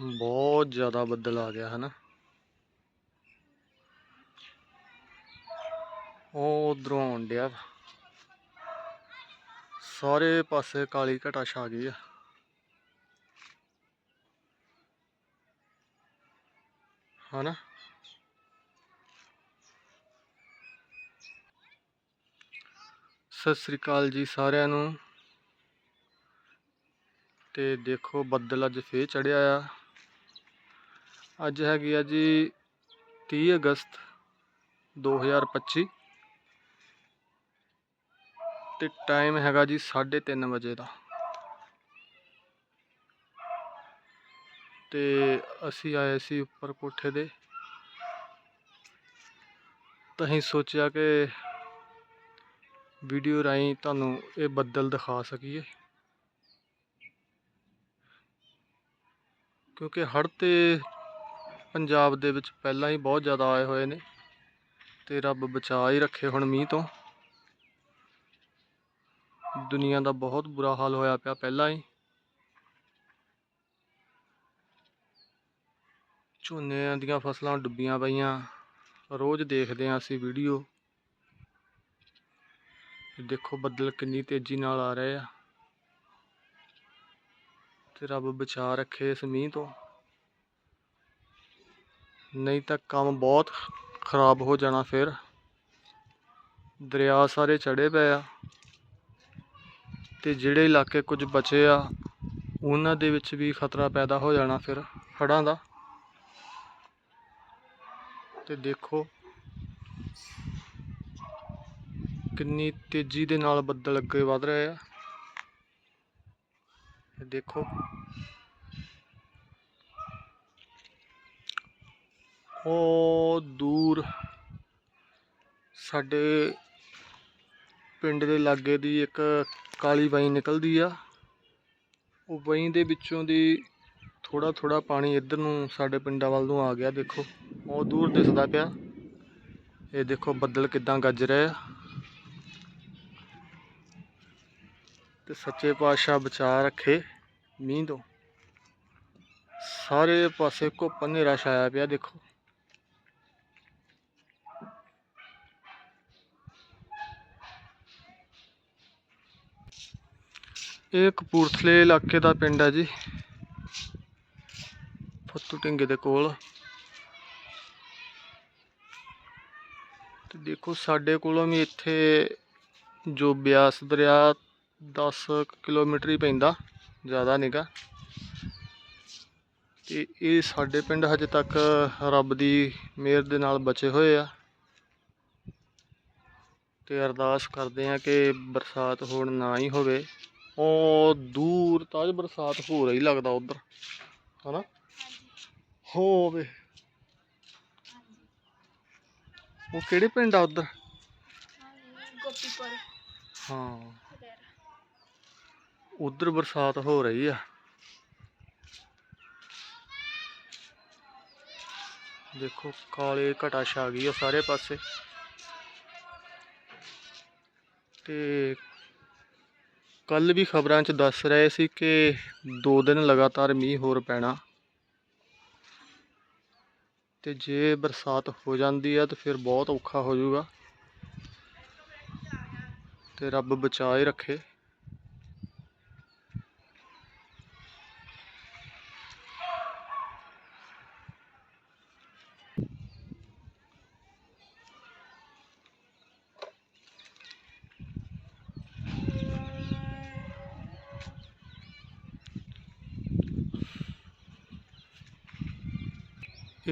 ਬਹੁਤ ਜ਼ਿਆਦਾ ਬੱਦਲ ਆ ਗਿਆ, ਹਨਾ। ਉਹ ਉਧਰੋਂ ਆਉਣ ਡਿਆ ਸਾਰੇ ਪਾਸੇ ਕਾਲੀ ਘਟਾ ਛਾ ਗਈ ਆ। ਹਨਾ। ਸਤਿ ਸ੍ਰੀ ਅਕਾਲ ਜੀ ਸਾਰਿਆਂ ਨੂੰ। ਤੇ ਦੇਖੋ ਬੱਦਲ ਅੱਜ ਫੇਰ ਚੜਿਆ ਆ। ਅੱਜ ਹੈਗੀ ਆ ਜੀ 30 ਅਗਸਤ 2025 ਤੇ ਟਾਈਮ ਹੈਗਾ ਜੀ 3:30 ਵਜੇ ਦਾ। ਤੇ ਅਸੀਂ ਆਏ ਸੀ ਉੱਪਰ ਕੋਠੇ ਦੇ ਤਾਂ ਅਸੀਂ ਸੋਚਿਆ ਕਿ ਵੀਡੀਓ ਰਾਹੀਂ ਤੁਹਾਨੂੰ ਇਹ ਬੱਦਲ ਦਿਖਾ ਸਕੀਏ। ਕਿਉਂਕਿ ਹੜ੍ਹ ਤੇ ਪੰਜਾਬ ਦੇ ਵਿੱਚ ਪਹਿਲਾਂ ਹੀ ਬਹੁਤ ਜ਼ਿਆਦਾ ਆਏ ਹੋਏ ਨੇ ਤੇ ਰੱਬ ਬਚਾ ਹੀ ਰੱਖੇ ਹੁਣ ਮੀਂਹ ਤੋਂ। ਦੁਨੀਆ ਦਾ ਬਹੁਤ ਬੁਰਾ ਹਾਲ ਹੋਇਆ ਪਿਆ ਪਹਿਲਾਂ ਹੀ। ਝੋਨਿਆਂ ਦੀਆਂ ਫਸਲਾਂ ਡੁੱਬੀਆਂ ਪਈਆਂ। ਰੋਜ਼ ਦੇਖਦੇ ਹਾਂ ਅਸੀਂ ਵੀਡੀਓ। ਦੇਖੋ ਬੱਦਲ ਕਿੰਨੀ ਤੇਜ਼ੀ ਨਾਲ ਆ ਰਹੇ ਆ। ਤੇ ਰੱਬ ਬਚਾ ਰੱਖੇ ਇਸ ਮੀਂਹ ਤੋਂ। ਨਹੀਂ ਤਾਂ ਕੰਮ ਬਹੁਤ ਖਰਾਬ ਹੋ ਜਾਣਾ ਫਿਰ। ਦਰਿਆ ਸਾਰੇ ਚੜੇ ਪਏ ਆ ਤੇ ਜਿਹੜੇ ਇਲਾਕੇ ਕੁਝ ਬਚੇ ਆ, ਉਹਨਾਂ ਦੇ ਵਿੱਚ ਵੀ ਖਤਰਾ ਪੈਦਾ ਹੋ ਜਾਣਾ ਫਿਰ ਹੜ੍ਹਾਂ ਦਾ। ਤੇ ਦੇਖੋ ਕਿੰਨੀ ਤੇਜ਼ੀ ਦੇ ਨਾਲ ਬੱਦਲ ਅੱਗੇ ਵਧ ਰਹੇ ਆ। ਦੇਖੋ ਉਹ ਦੂਰ ਸਾਡੇ ਪਿੰਡ ਦੇ ਲਾਗੇ ਦੀ ਇੱਕ ਕਾਲੀ ਬਾਈ ਨਿਕਲਦੀ ਆ। ਉਹ ਬਾਈ ਦੇ ਵਿੱਚੋਂ ਦੀ ਥੋੜਾ ਥੋੜਾ ਪਾਣੀ ਇੱਧਰ ਨੂੰ ਸਾਡੇ ਪਿੰਡਾਂ ਵੱਲ ਨੂੰ ਆ ਗਿਆ, ਦੇਖੋ। ਉਹ ਦੂਰ ਦਿਸਦਾ ਪਿਆ। ਇਹ ਦੇਖੋ ਬੱਦਲ ਕਿਦਾਂ ਗੱਜ ਰਹੇ ਆ। ਤੇ ਸੱਚੇ ਪਾਤਸ਼ਾਹ ਬਚਾ ਰੱਖੇ ਮੀਂਹ ਤੋਂ। ਸਾਰੇ ਪਾਸੇ ਘੁੱਪ ਹਨੇਰਾ ਛਾਇਆ ਪਿਆ, ਦੇਖੋ। ਇਹ ਕਪੂਰਥਲੇ ਇਲਾਕੇ ਦਾ ਪਿੰਡ ਹੈ ਜੀ। ਫੱਤੂ ਢਿੰਗੇ ਦੇ ਕੋਲ। ਤੇ ਦੇਖੋ ਸਾਡੇ ਕੋਲੋਂ ਵੀ ਇੱਥੇ ਜੋ ਬਿਆਸ ਦਰਿਆ 10 ਕਿਲੋਮੀਟਰ ਹੀ ਪੈਂਦਾ, ਜ਼ਿਆਦਾ ਨਹੀਂਗਾ ਤੇ ਇਹ ਸਾਡੇ ਪਿੰਡ ਹਜੇ ਤੱਕ ਰੱਬ ਦੀ ਮਿਹਰ ਦੇ ਨਾਲ ਬਚੇ ਹੋਏ ਆ। ਤੇ ਅਰਦਾਸ ਕਰਦੇ ਆ ਕਿ ਬਰਸਾਤ ਹੁਣ ਨਾ ਹੀ ਹੋਵੇ। ਉਹ ਦੂਰ ਤਾਜ ਬਰਸਾਤ ਹੋ ਰਹੀ ਲੱਗਦਾ ਉਧਰ। ਹਨਾ? ਹੋਵੇ ਉਹ ਕਿਹੜੇ ਪਿੰਡ ਆ ਉਧਰ? ਗੋਪੀਪੁਰ। ਹਾਂ। ਉਧਰ ਬਰਸਾਤ ਹੋ ਰਹੀ ਆ। ਦੇਖੋ ਕਾਲੇ ਘਟਾ ਛਾ ਗਈ ਆ ਸਾਰੇ ਪਾਸੇ। ਤੇ ਕੱਲ ਵੀ ਖਬਰਾਂ 'ਚ ਦੱਸ ਰਹੇ ਸੀ ਕਿ 2 ਦਿਨ ਲਗਾਤਾਰ ਮੀਂਹ ਹੋਰ ਪੈਣਾ। ਤੇ ਜੇ ਬਰਸਾਤ ਹੋ ਜਾਂਦੀ ਆ, ਤਾਂ ਫਿਰ ਬਹੁਤ ਔਖਾ ਹੋ ਜਾਊਗਾ। ਤੇ ਰੱਬ ਬਚਾ ਹੀ ਰੱਖੇ।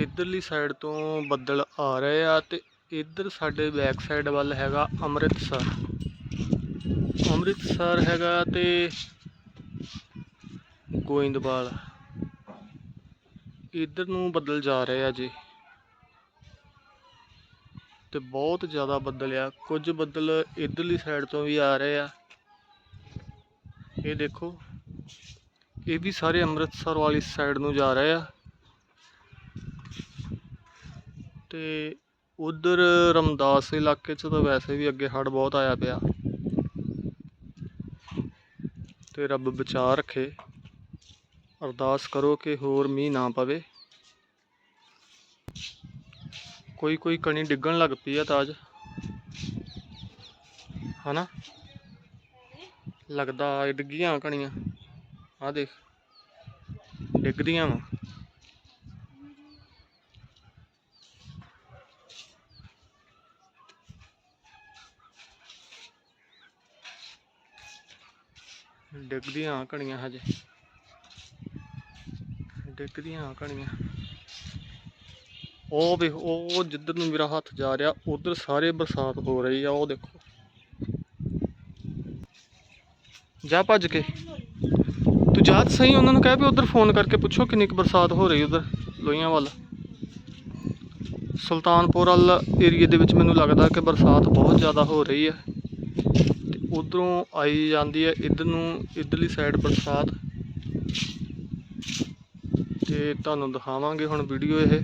ਇੱਧਰਲੀ ਸਾਈਡ ਤੋਂ ਬੱਦਲ ਆ ਰਹੇ ਆ ਤੇ ਇੱਧਰ ਸਾਡੇ ਬੈਕ ਸਾਈਡ ਵੱਲ ਹੈਗਾ ਅੰਮ੍ਰਿਤਸਰ। ਅੰਮ੍ਰਿਤਸਰ ਹੈਗਾ ਤੇ ਗੋਇੰਦਵਾਲ। ਇੱਧਰ ਨੂੰ ਬੱਦਲ ਜਾ ਰਹੇ ਆ ਜੀ। ਤੇ ਬਹੁਤ ਜ਼ਿਆਦਾ ਬੱਦਲ ਆ। ਕੁਝ ਬੱਦਲ ਇਧਰਲੀ ਸਾਈਡ ਤੋਂ ਵੀ ਆ ਰਹੇ ਆ। ਇਹ ਦੇਖੋ, ਇਹ ਵੀ ਸਾਰੇ ਅੰਮ੍ਰਿਤਸਰ ਵਾਲੀ ਸਾਈਡ ਨੂੰ ਜਾ ਰਹੇ ਆ। ਤੇ ਉਧਰ ਰਮਦਾਸ ਇਲਾਕੇ 'ਚ ਤਾਂ ਵੈਸੇ ਵੀ ਅੱਗੇ ਹੜ੍ਹ ਬਹੁਤ ਆਇਆ ਪਿਆ। ਤੇ ਰੱਬ ਬਚਾ ਰੱਖੇ। ਅਰਦਾਸ ਕਰੋ ਕਿ ਹੋਰ ਮੀਂਹ ਨਾ ਪਵੇ। ਕੋਈ ਕੋਈ ਕਣੀ ਡਿੱਗਣ ਲੱਗ ਪਈ ਆ ਤਾਜ ਹਨਾ? ਲੱਗਦਾ ਇਹ ਡਿੱਗੀਆਂ ਕਣੀਆਂ। ਆ ਦੇਖ, ਡਿੱਗਦੀਆਂ ਵਾ। ਡਿੱਗਦੀਆਂ ਕਣੀਆਂ ਹਜੇ। ਡਿੱਗਦੀਆਂ ਕਣੀਆਂ। ਉਹ ਵੇ ਉਹ ਜਿੱਧਰ ਨੂੰ ਮੇਰਾ ਹੱਥ ਜਾ ਰਿਹਾ, ਉਧਰ ਸਾਰੇ ਬਰਸਾਤ ਹੋ ਰਹੀ ਆ, ਉਹ ਦੇਖੋ। ਜਾ ਭੱਜ ਕੇ। ਤੂੰ ਜਾ ਸਹੀ, ਉਹਨਾਂ ਨੂੰ ਕਹਿ ਵੀ ਉਧਰ ਫੋਨ ਕਰਕੇ ਪੁੱਛੋ ਕਿੰਨੀ ਕੁ ਬਰਸਾਤ ਹੋ ਰਹੀ ਉਧਰ ਲੋਹੀਆਂ ਵੱਲ। ਸੁਲਤਾਨਪੁਰ ਵਾਲ ਏਰੀਏ ਦੇ ਵਿੱਚ ਮੈਨੂੰ ਲੱਗਦਾ ਕਿ ਬਰਸਾਤ ਬਹੁਤ ਜ਼ਿਆਦਾ ਹੋ ਰਹੀ ਹੈ। ਉਧਰੋਂ ਆਈ ਜਾਂਦੀ ਹੈ ਇਧਰ ਨੂੰ ਇਧਰਲੀ ਸਾਈਡ ਬਰਸਾਤ। ਤੇ ਤੁਹਾਨੂੰ ਦਿਖਾਵਾਂਗੇ ਹੁਣ ਵੀਡੀਓ ਇਹ।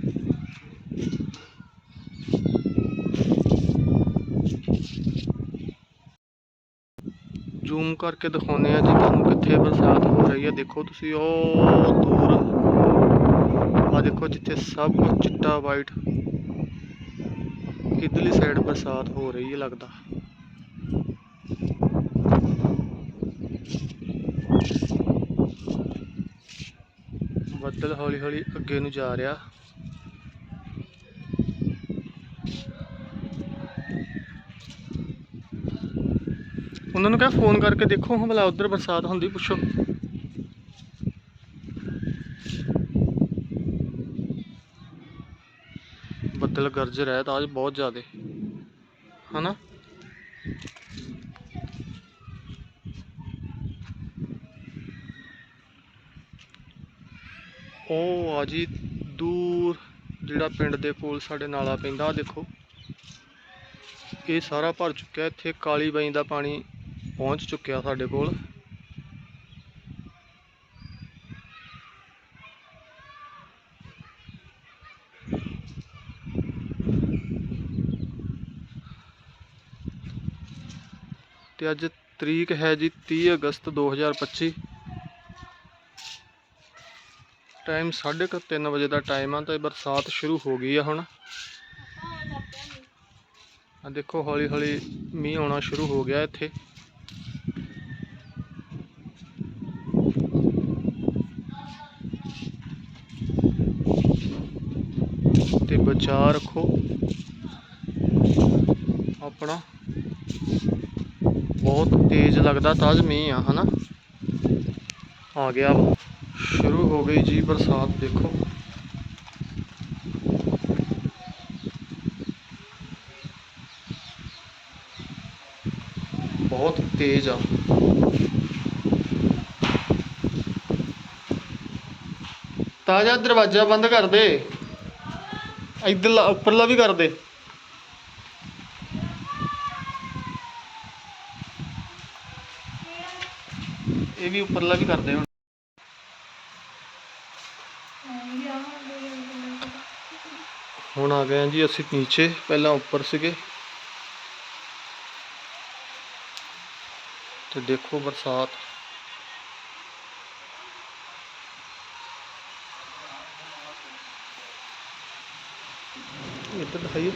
ਜ਼ੂਮ ਕਰਕੇ ਦਿਖਾਉਂਦੇ ਆ ਜੀ ਤੁਹਾਨੂੰ ਕਿੱਥੇ ਬਰਸਾਤ ਹੋ ਰਹੀ ਹੈ। ਦੇਖੋ ਤੁਸੀਂ ਉਹ ਦੂਰ ਆ ਦੇਖੋ ਜਿੱਥੇ ਸਭ ਕੁਝ ਚਿੱਟਾ ਵਾਈਟ ਇਧਰਲੀ ਸਾਈਡ ਬਰਸਾਤ ਹੋ ਰਹੀ ਹੈ ਲੱਗਦਾ। ਬੱਦਲ ਹੌਲੀ ਹੌਲੀ ਅੱਗੇ ਨੂੰ ਜਾ ਰਿਹਾ। ਉਹਨਾਂ ਨੂੰ ਕਿਹਾ ਫੋਨ ਕਰਕੇ ਦੇਖੋ ਹਾਂ ਭਲਾ ਉਧਰ ਬਰਸਾਤ ਹੁੰਦੀ, ਪੁੱਛੋ। ਬੱਦਲ ਗਰਜ ਰਿਹਾ ਤਾਂ ਅੱਜ ਬਹੁਤ ਜ਼ਿਆਦੇ। ਹਨਾ? ਉਹ ਆ ਜੀ ਦੂਰ ਜਿਹੜਾ ਪਿੰਡ ਦੇ ਕੋਲ ਸਾਡੇ ਨਾਲਾ ਪੈਂਦਾ ਦੇਖੋ। ਇਹ ਸਾਰਾ ਭਰ ਚੁੱਕਿਆ ਇੱਥੇ ਕਾਲੀ ਬਾਈ ਦਾ ਪਾਣੀ ਪਹੁੰਚ ਚੁੱਕਿਆ ਸਾਡੇ ਕੋਲ। ਤੇ ਅੱਜ ਤਰੀਕ ਹੈ ਜੀ 30 ਅਗਸਤ 2025 ਟਾਈਮ 3:30 ਵਜੇ ਦਾ ਟਾਈਮ ਆ ਤੇ ਬਰਸਾਤ ਸ਼ੁਰੂ ਹੋ ਗਈ ਆ ਹੁਣ। ਆ ਦੇਖੋ ਹੌਲੀ ਹੌਲੀ ਮੀਂਹ ਆਉਣਾ ਸ਼ੁਰੂ ਹੋ ਗਿਆ ਇੱਥੇ। ਤੇ ਬਚਾ ਰੱਖੋ ਆਪਣਾ। ਬਹੁਤ ਤੇਜ਼ ਲੱਗਦਾ ਤਾਜ ਮੀਂਹ ਆ, ਹਨਾ? ਆ ਗਿਆ। ਸ਼ੁਰੂ ਹੋ ਗਈ ਜੀ ਬਰਸਾਤ, ਦੇਖੋ। ਬਹੁਤ ਤੇਜ਼ ਆ। ਤਾਜਾ ਦਰਵਾਜ਼ਾ ਬੰਦ ਕਰ ਦੇ। ਇੱਧਰਲਾ, ਉੱਪਰਲਾ ਵੀ ਕਰ ਦੇ। ਇਹ ਵੀ ਉੱਪਰਲਾ ਵੀ ਕਰਦੇ ਹੁਣ। ਹੁਣ ਆ ਗਏ ਹਾਂ ਜੀ ਅਸੀਂ ਨੀਚੇ, ਪਹਿਲਾਂ ਉੱਪਰ ਸੀਗੇ। ਤੇ ਦੇਖੋ ਬਰਸਾਤ। ਇੱਧਰ ਦਿਖਾਈਏ।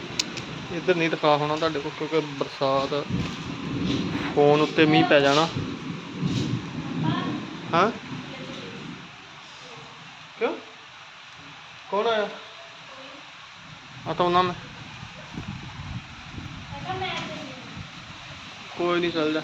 ਇੱਧਰ ਨਹੀਂ ਦਿਖਾ ਹੋਣਾ ਤੁਹਾਡੇ ਕੋਲ ਕਿਉਂਕਿ ਬਰਸਾਤ ਫੋਨ ਉੱਤੇ ਮੀਂਹ ਪੈ ਜਾਣਾ। ਹਾਂ? ਕਿਉਂ? ਕੌਣ ਆਇਆ? ਆ ਤਾਂ ਉਹਨਾਂ ਮੈਂ ਕੋਈ ਨਹੀਂ ਚੱਲ ਜਾ